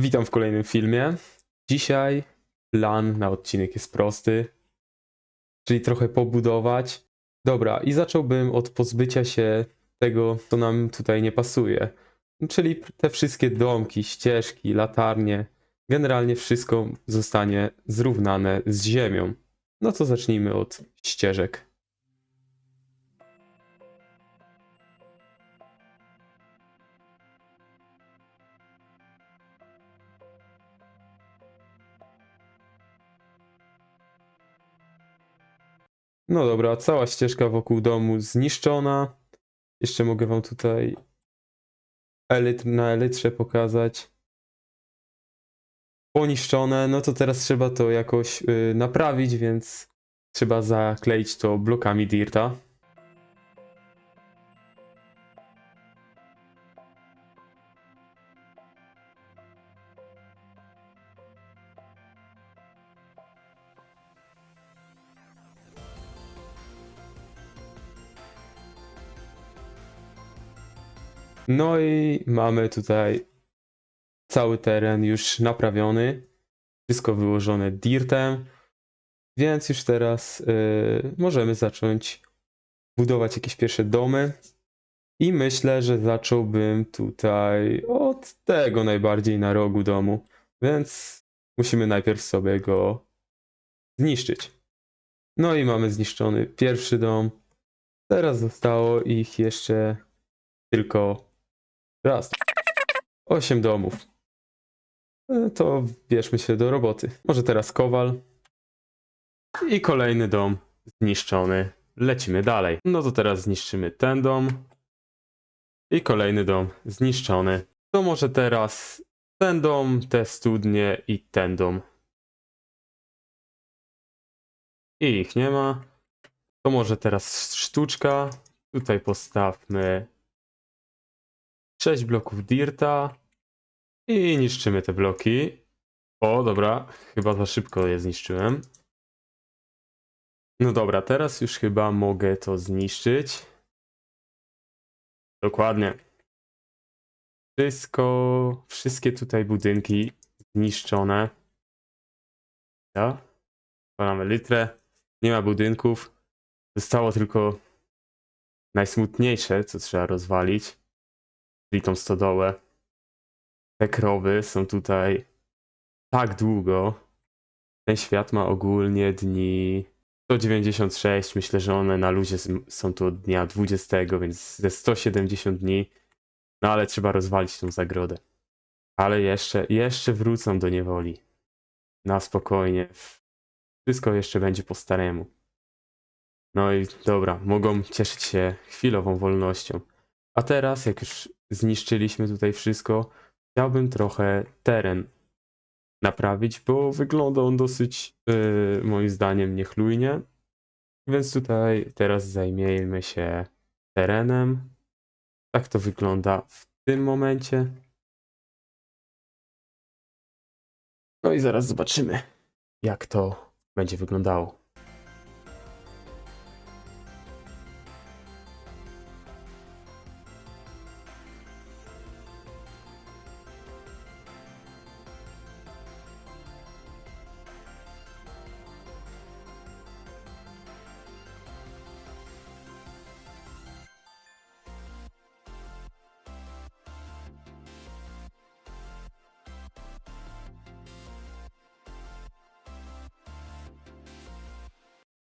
Witam w kolejnym filmie. Dzisiaj plan na odcinek jest prosty, czyli trochę pobudować. Dobra, i zacząłbym od pozbycia się tego, co nam tutaj nie pasuje. Czyli te wszystkie domki, ścieżki, latarnie. Generalnie wszystko zostanie zrównane z ziemią. No to zacznijmy od ścieżek. No dobra, cała ścieżka wokół domu zniszczona. Jeszcze mogę wam tutaj elytr na elytrze pokazać. Poniszczone, no to teraz trzeba to jakoś y, naprawić, więc trzeba zakleić to blokami dirta. No i mamy tutaj cały teren już naprawiony, wszystko wyłożone dirtem, więc już teraz y, możemy zacząć budować jakieś pierwsze domy. I myślę, że zacząłbym tutaj od tego najbardziej na rogu domu, więc musimy najpierw sobie go zniszczyć. No i mamy zniszczony pierwszy dom. Teraz zostało ich jeszcze tylko Raz. Osiem domów. E, To bierzmy się do roboty. Może teraz kowal. I kolejny dom zniszczony. Lecimy dalej. No to teraz zniszczymy ten dom. I kolejny dom zniszczony. To może teraz ten dom, te studnie i ten dom. I ich nie ma. To może teraz sztuczka. Tutaj postawmy 6 bloków dirta i niszczymy te bloki. O, dobra, chyba za szybko je zniszczyłem. No dobra, teraz już chyba mogę to zniszczyć. Dokładnie. Wszystko, wszystkie tutaj budynki zniszczone. Ja? Mamy litrę. Nie ma budynków. Zostało tylko najsmutniejsze, co trzeba rozwalić tą stodołę. Te krowy są tutaj tak długo. Ten świat ma ogólnie dni 196. Myślę, że one na luzie są tu od dnia 20, więc ze 170 dni. No ale trzeba rozwalić tą zagrodę. Ale jeszcze, jeszcze wrócą do niewoli. Na spokojnie. Wszystko jeszcze będzie po staremu. No i dobra, mogą cieszyć się chwilową wolnością. A teraz, jak już zniszczyliśmy tutaj wszystko, chciałbym trochę teren naprawić, bo wygląda on dosyć, yy, moim zdaniem, niechlujnie. Więc tutaj teraz zajmiemy się terenem. Tak to wygląda w tym momencie. No i zaraz zobaczymy, jak to będzie wyglądało.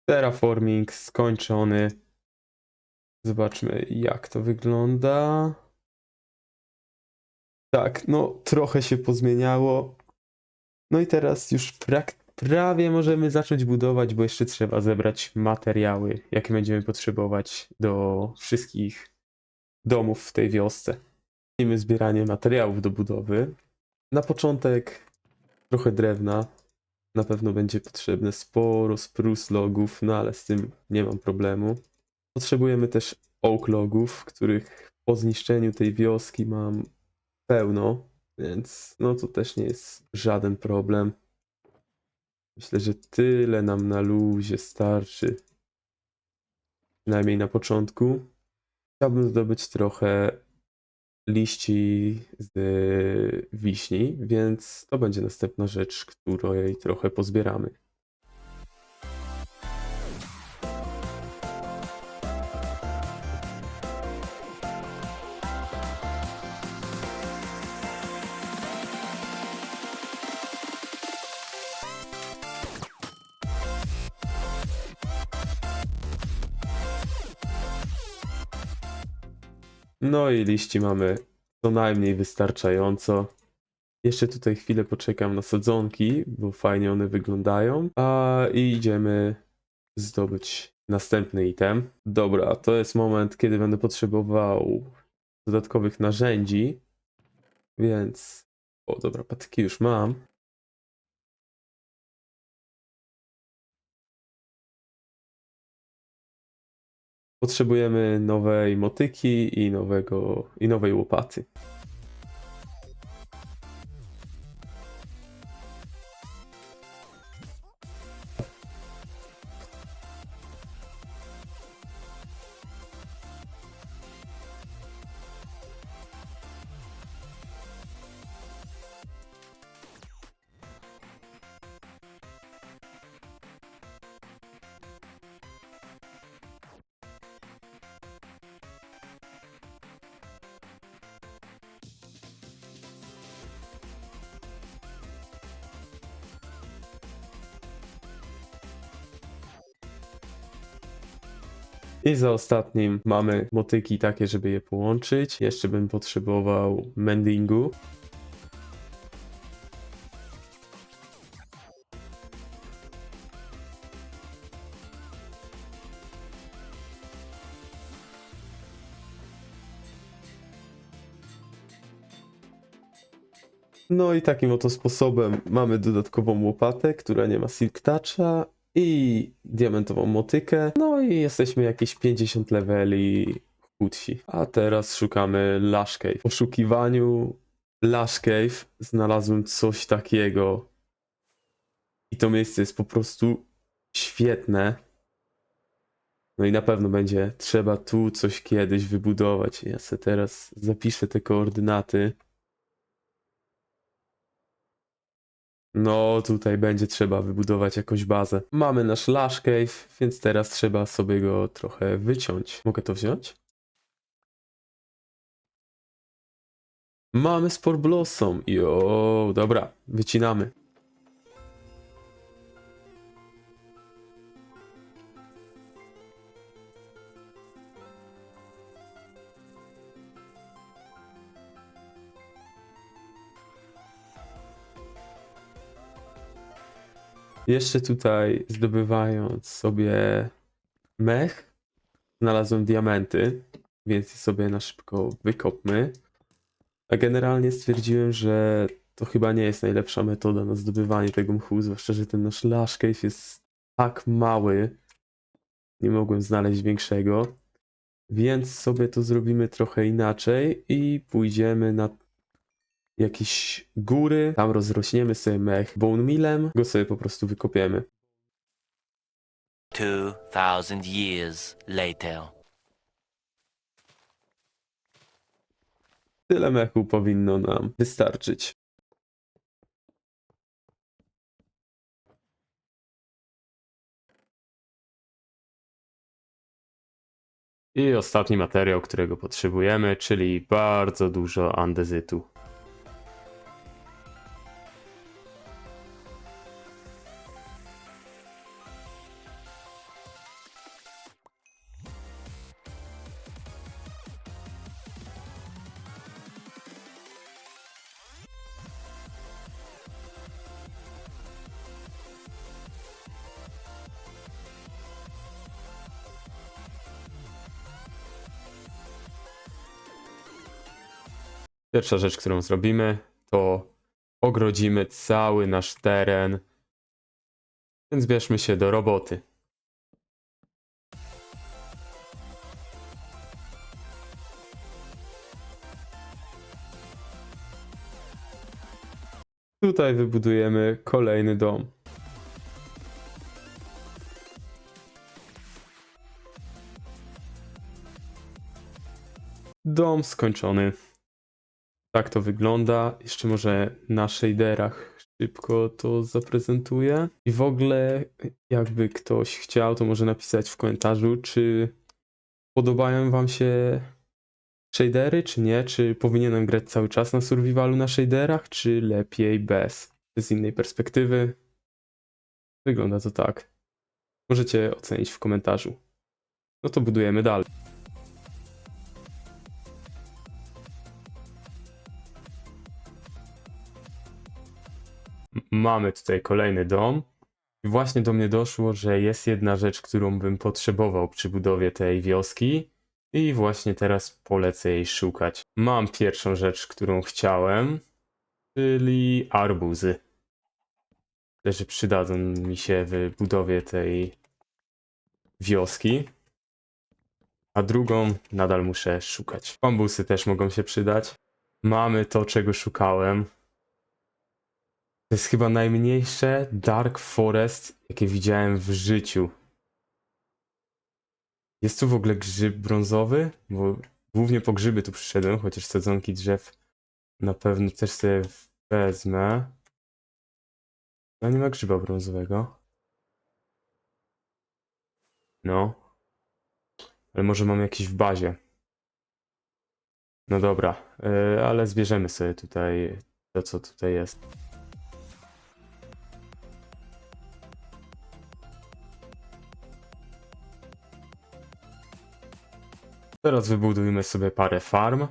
Terraforming skończony. Zobaczmy, jak to wygląda. Tak, no trochę się pozmieniało. No i teraz już prawie możemy zacząć budować, bo jeszcze trzeba zebrać materiały, jakie będziemy potrzebować do wszystkich domów w tej wiosce. Zacznijmy zbieranie materiałów do budowy. Na początek trochę drewna. Na pewno będzie potrzebne sporo spruce logów, no ale z tym nie mam problemu. Potrzebujemy też oak logów, których po zniszczeniu tej wioski mam pełno, więc no to też nie jest żaden problem. Myślę, że tyle nam na luzie starczy. Przynajmniej na początku. Chciałbym zdobyć trochę liści z wiśni, więc to będzie następna rzecz, której trochę pozbieramy. No i liści mamy co najmniej wystarczająco. Jeszcze tutaj chwilę poczekam na sadzonki, bo fajnie one wyglądają. A idziemy zdobyć następny item. Dobra, to jest moment, kiedy będę potrzebował dodatkowych narzędzi. Więc. O, dobra, patyki już mam. Potrzebujemy nowej motyki i nowego i nowej łopaty. I za ostatnim mamy motyki takie, żeby je połączyć. Jeszcze bym potrzebował mendingu. No i takim oto sposobem mamy dodatkową łopatę, która nie ma silk toucha i diamentową motykę. No i jesteśmy jakieś 50 leveli chudsi. A teraz szukamy Lash Cave. W poszukiwaniu Lash Cave znalazłem coś takiego. I to miejsce jest po prostu świetne. No i na pewno będzie trzeba tu coś kiedyś wybudować. Ja sobie teraz zapiszę te koordynaty. No, tutaj będzie trzeba wybudować jakąś bazę. Mamy nasz Lash Cave, więc teraz trzeba sobie go trochę wyciąć. Mogę to wziąć? Mamy Spore Blossom. Jo, dobra, wycinamy. Jeszcze tutaj zdobywając sobie mech, znalazłem diamenty, więc sobie na szybko wykopmy. A generalnie stwierdziłem, że to chyba nie jest najlepsza metoda na zdobywanie tego mchu, zwłaszcza, że ten nasz Lash jest tak mały. Nie mogłem znaleźć większego. Więc sobie to zrobimy trochę inaczej i pójdziemy na jakieś góry, tam rozrośniemy sobie mech bone millem, go sobie po prostu wykopiemy. 2,000 years later. Tyle mechu powinno nam wystarczyć. I ostatni materiał, którego potrzebujemy, czyli bardzo dużo andezytu. Pierwsza rzecz, którą zrobimy, to ogrodzimy cały nasz teren. Więc bierzmy się do roboty. Tutaj wybudujemy kolejny dom. Dom skończony. Tak to wygląda. Jeszcze może na shaderach szybko to zaprezentuję. I w ogóle, jakby ktoś chciał, to może napisać w komentarzu, czy podobają Wam się shadery, czy nie? Czy powinienem grać cały czas na survivalu na shaderach, czy lepiej bez? Z innej perspektywy. Wygląda to tak. Możecie ocenić w komentarzu. No to budujemy dalej. Mamy tutaj kolejny dom. I właśnie do mnie doszło, że jest jedna rzecz, którą bym potrzebował przy budowie tej wioski. I właśnie teraz polecę jej szukać. Mam pierwszą rzecz, którą chciałem, czyli arbuzy. Że przydadzą mi się w budowie tej wioski. A drugą nadal muszę szukać. Bambusy też mogą się przydać. Mamy to, czego szukałem. To jest chyba najmniejsze Dark Forest, jakie widziałem w życiu. Jest tu w ogóle grzyb brązowy? Bo głównie po grzyby tu przyszedłem, chociaż sadzonki drzew na pewno też sobie wezmę. No nie ma grzyba brązowego. No. Ale może mam jakiś w bazie. No dobra, yy, ale zbierzemy sobie tutaj to, co tutaj jest. Teraz wybudujmy sobie parę farm.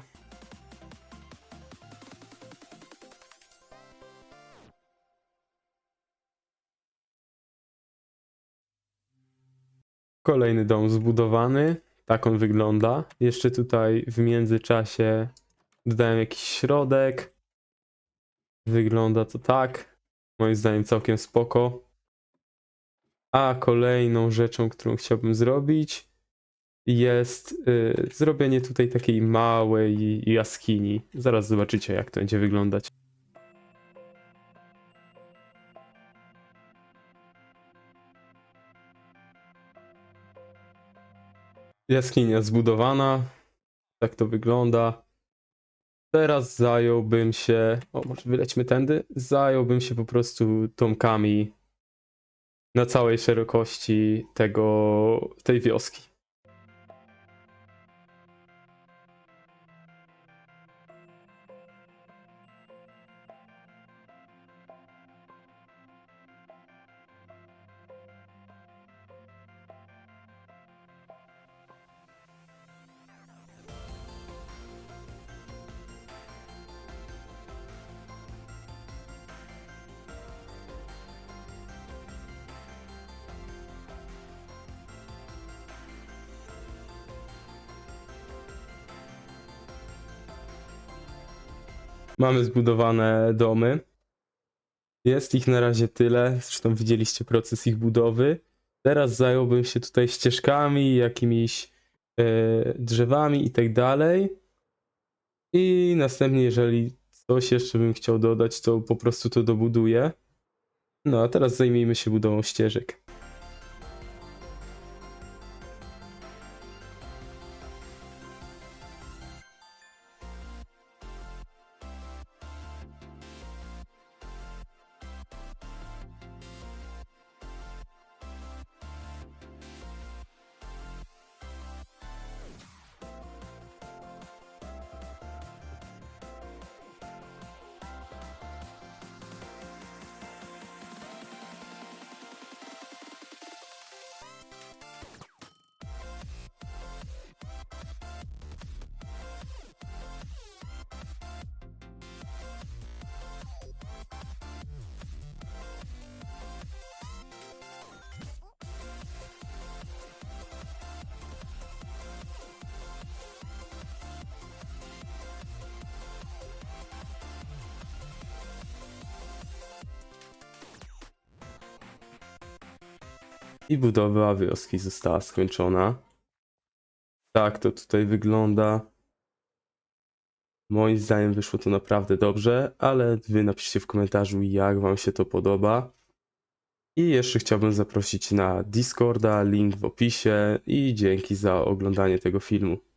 Kolejny dom zbudowany. Tak on wygląda. Jeszcze tutaj w międzyczasie dodałem jakiś środek. Wygląda to tak. Moim zdaniem całkiem spoko. A kolejną rzeczą, którą chciałbym zrobić, jest y, zrobienie tutaj takiej małej jaskini. Zaraz zobaczycie, jak to będzie wyglądać. Jaskinia zbudowana. Tak to wygląda. Teraz zająłbym się. O, może wylećmy tędy. Zająłbym się po prostu domkami na całej szerokości tego, tej wioski. Mamy zbudowane domy. Jest ich na razie tyle. Zresztą widzieliście proces ich budowy. Teraz zająłbym się tutaj ścieżkami, jakimiś e, drzewami i tak dalej. I następnie, jeżeli coś jeszcze bym chciał dodać, to po prostu to dobuduję. No a teraz zajmijmy się budową ścieżek. I budowa wioski została skończona. Tak to tutaj wygląda. Moim zdaniem wyszło to naprawdę dobrze, ale wy napiszcie w komentarzu, jak wam się to podoba. I jeszcze chciałbym zaprosić na Discorda, link w opisie i dzięki za oglądanie tego filmu.